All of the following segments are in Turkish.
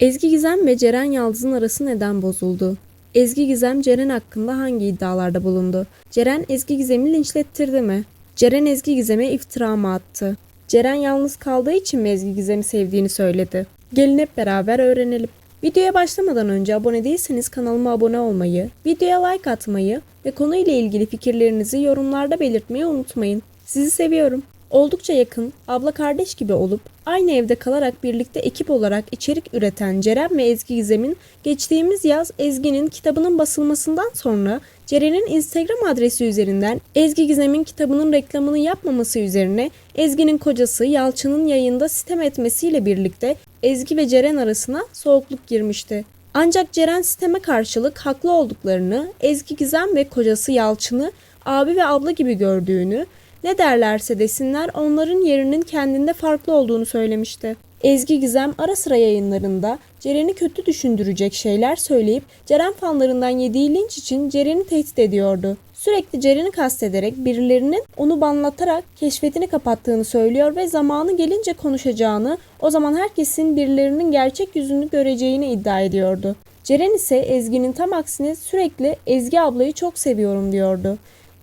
Ezgi Gizem ve Ceren Yaldız'ın arası neden bozuldu? Ezgi Gizem Ceren hakkında hangi iddialarda bulundu? Ceren Ezgi Gizem'i linçlettirdi mi? Ceren Ezgi Gizem'e iftira mı attı? Ceren yalnız kaldığı için mi Ezgi Gizem'i sevdiğini söyledi? Gelin hep beraber öğrenelim. Videoya başlamadan önce abone değilseniz kanalıma abone olmayı, videoya like atmayı ve konuyla ilgili fikirlerinizi yorumlarda belirtmeyi unutmayın. Sizi seviyorum. Oldukça yakın, abla kardeş gibi olup aynı evde kalarak birlikte ekip olarak içerik üreten Ceren ve Ezgi Gizem'in geçtiğimiz yaz Ezgi'nin kitabının basılmasından sonra Ceren'in Instagram adresi üzerinden Ezgi Gizem'in kitabının reklamını yapmaması üzerine Ezgi'nin kocası Yalçın'ın yayında sitem etmesiyle birlikte Ezgi ve Ceren arasına soğukluk girmişti. Ancak Ceren siteme karşılık haklı olduklarını, Ezgi Gizem ve kocası Yalçın'ı abi ve abla gibi gördüğünü, ne derlerse desinler onların yerinin kendinde farklı olduğunu söylemişti. Ezgi Gizem ara sıra yayınlarında Ceren'i kötü düşündürecek şeyler söyleyip Ceren fanlarından yediği linç için Ceren'i tehdit ediyordu. Sürekli Ceren'i kastederek birilerinin onu banlatarak keşfetini kapattığını söylüyor ve zamanı gelince konuşacağını, o zaman herkesin birilerinin gerçek yüzünü göreceğini iddia ediyordu. Ceren ise Ezgi'nin tam aksine sürekli Ezgi ablayı çok seviyorum diyordu.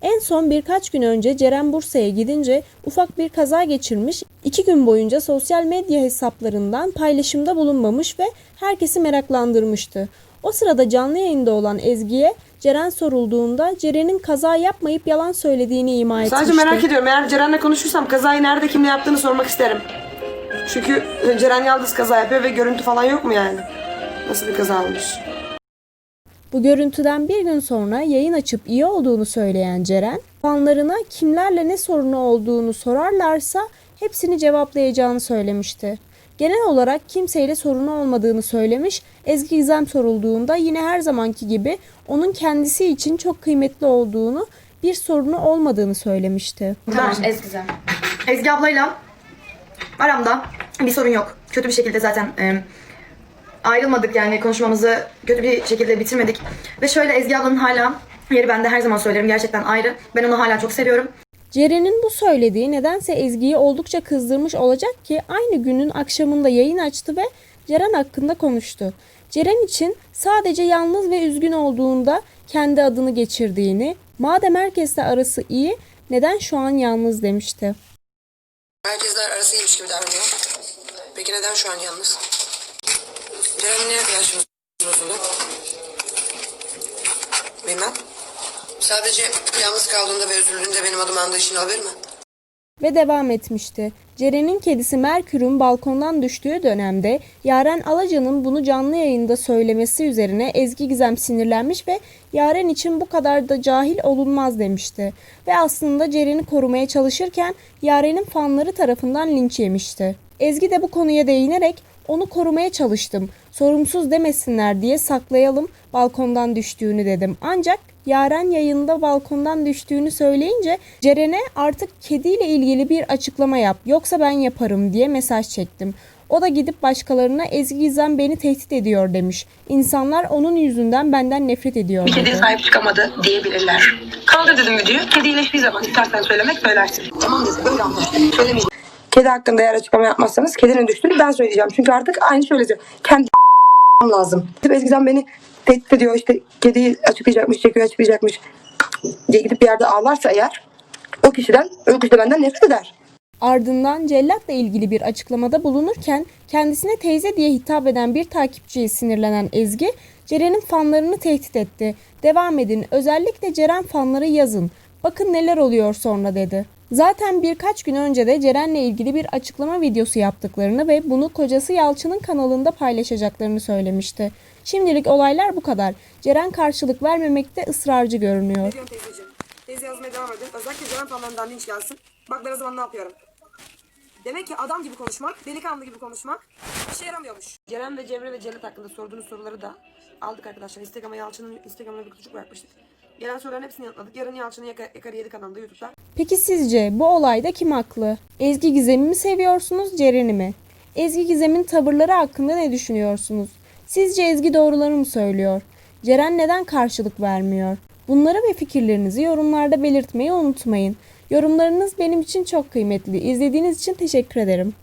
En son birkaç gün önce Ceren Bursa'ya gidince ufak bir kaza geçirmiş, iki gün boyunca sosyal medya hesaplarından paylaşımda bulunmamış ve herkesi meraklandırmıştı. O sırada canlı yayında olan Ezgi'ye Ceren sorulduğunda Ceren'in kaza yapmayıp yalan söylediğini ima etmişti. Sadece merak ediyorum. Eğer Ceren'le konuşursam kazayı nerede kimle yaptığını sormak isterim. Çünkü Ceren Yaldız kaza yapıyor ve görüntü falan yok mu yani? Nasıl bir kaza olmuş? Bu görüntüden bir gün sonra yayın açıp iyi olduğunu söyleyen Ceren, fanlarına kimlerle ne sorunu olduğunu sorarlarsa hepsini cevaplayacağını söylemişti. Genel olarak kimseyle sorunu olmadığını söylemiş, Ezgi Gizem sorulduğunda yine her zamanki gibi onun kendisi için çok kıymetli olduğunu, bir sorunu olmadığını söylemişti. Tamam Ezgi. Ezgi ablayla aramda bir sorun yok. Kötü bir şekilde zaten e, ayrılmadık yani konuşmamızı kötü bir şekilde bitirmedik. Ve şöyle Ezgi ablanın hala yeri bende her zaman söylerim gerçekten ayrı. Ben onu hala çok seviyorum. Ceren'in bu söylediği nedense Ezgi'yi oldukça kızdırmış olacak ki aynı günün akşamında yayın açtı ve Ceren hakkında konuştu. Ceren için sadece yalnız ve üzgün olduğunda kendi adını geçirdiğini, madem herkesle arası iyi neden şu an yalnız demişti. Herkesler arası iyiymiş gibi davranıyor. Peki neden şu an yalnız? Arkadaşımız bozuldu? Bilmem. Sadece yalnız kaldığında ve üzüldüğünde benim adım andığı için olabilir mi? Ve devam etmişti. Ceren'in kedisi Merkür'ün balkondan düştüğü dönemde Yaren Alaca'nın bunu canlı yayında söylemesi üzerine Ezgi Gizem sinirlenmiş ve Yaren için bu kadar da cahil olunmaz demişti. Ve aslında Ceren'i korumaya çalışırken Yaren'in fanları tarafından linç yemişti. Ezgi de bu konuya değinerek onu korumaya çalıştım. Sorumsuz demesinler diye saklayalım balkondan düştüğünü dedim. Ancak Yaren yayında balkondan düştüğünü söyleyince Ceren'e artık kediyle ilgili bir açıklama yap yoksa ben yaparım diye mesaj çektim. O da gidip başkalarına Ezgi Gizem beni tehdit ediyor demiş. İnsanlar onun yüzünden benden nefret ediyor Kediye dedi. sahip çıkamadı diyebilirler. Kaldır dedim videoyu. Kedi iyileştiği zaman istersen söylemek söylersin. Tamam dedim böyle anlaştık. Söylemeyeceğim. Kedi hakkında eğer açıklama yapmazsanız kedinin düştüğünü ben söyleyeceğim. Çünkü artık aynı söyleyeceğim. Kendi lazım. Ezgi'den beni tehdit ediyor işte kediyi açıklayacakmış, çekiyor açıklayacakmış diye gidip bir yerde ağlarsa eğer o kişiden, o kişi de benden nefret eder. Ardından cellatla ilgili bir açıklamada bulunurken kendisine teyze diye hitap eden bir takipçiye sinirlenen Ezgi, Ceren'in fanlarını tehdit etti. Devam edin, özellikle Ceren fanları yazın. Bakın neler oluyor sonra dedi. Zaten birkaç gün önce de Ceren'le ilgili bir açıklama videosu yaptıklarını ve bunu kocası Yalçın'ın kanalında paylaşacaklarını söylemişti. Şimdilik olaylar bu kadar. Ceren karşılık vermemekte ısrarcı görünüyor. Diyorum teyzeciğim. Teyze yazmaya devam edin. Özellikle Ceren fanlarından linç gelsin. Bak ben o zaman ne yapıyorum. Demek ki adam gibi konuşmak, delikanlı gibi konuşmak işe yaramıyormuş. Ceren ve Cemre ve Celat hakkında sorduğunuz soruları da aldık arkadaşlar. Instagram'a Yalçın'ın Instagram'ına bir kutucuk bırakmıştık. Gelen soruların hepsini yanıtladık. Yarın Yalçın'ın Yaka- Yakarı 7 kanalında YouTube'da. Peki sizce bu olayda kim haklı? Ezgi Gizem'i mi seviyorsunuz, Ceren'i mi? Ezgi Gizem'in tavırları hakkında ne düşünüyorsunuz? Sizce Ezgi doğruları mı söylüyor? Ceren neden karşılık vermiyor? Bunları ve fikirlerinizi yorumlarda belirtmeyi unutmayın. Yorumlarınız benim için çok kıymetli. İzlediğiniz için teşekkür ederim.